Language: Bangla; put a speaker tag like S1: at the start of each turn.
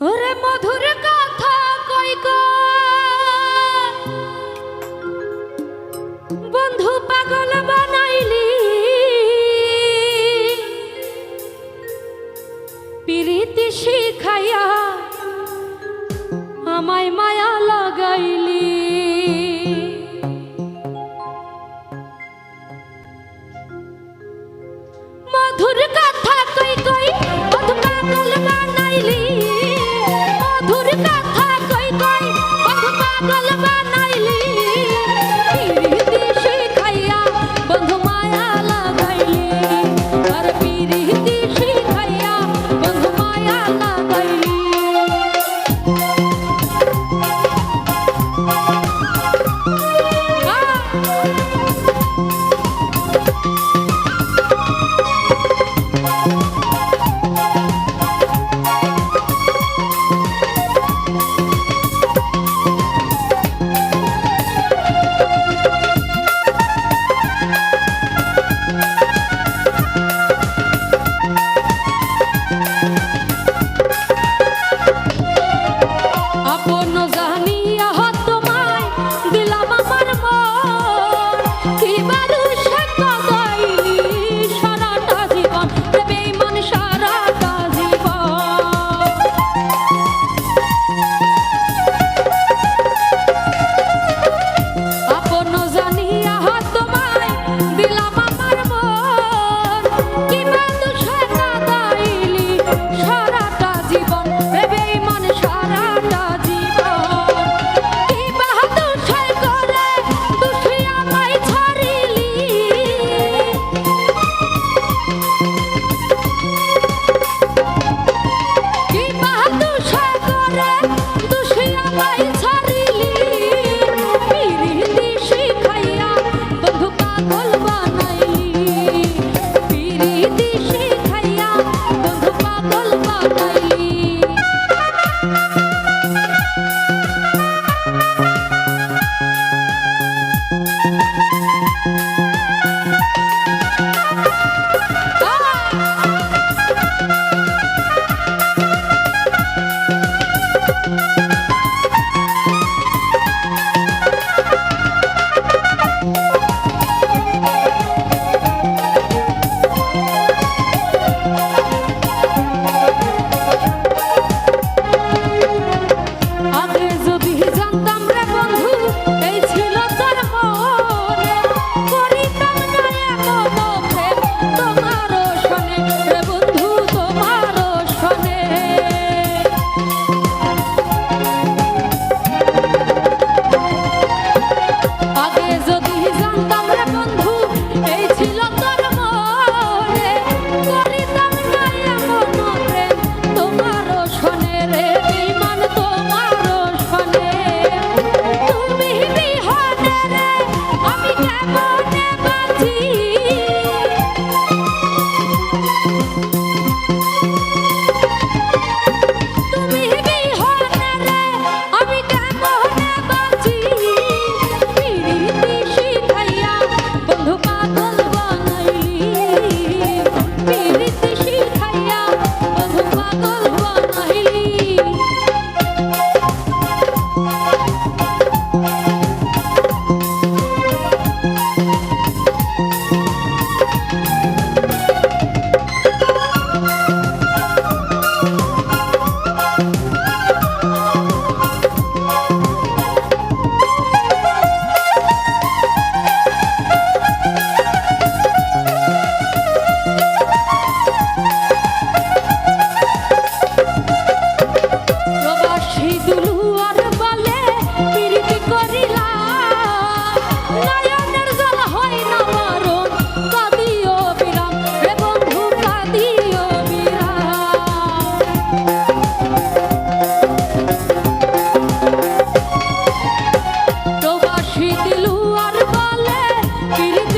S1: ওরে মধুর কথা কই গো? বন্ধু পাগল বানাইলি। প্রীতি শিখাইয়া আমায় মায়া Yeah. Querido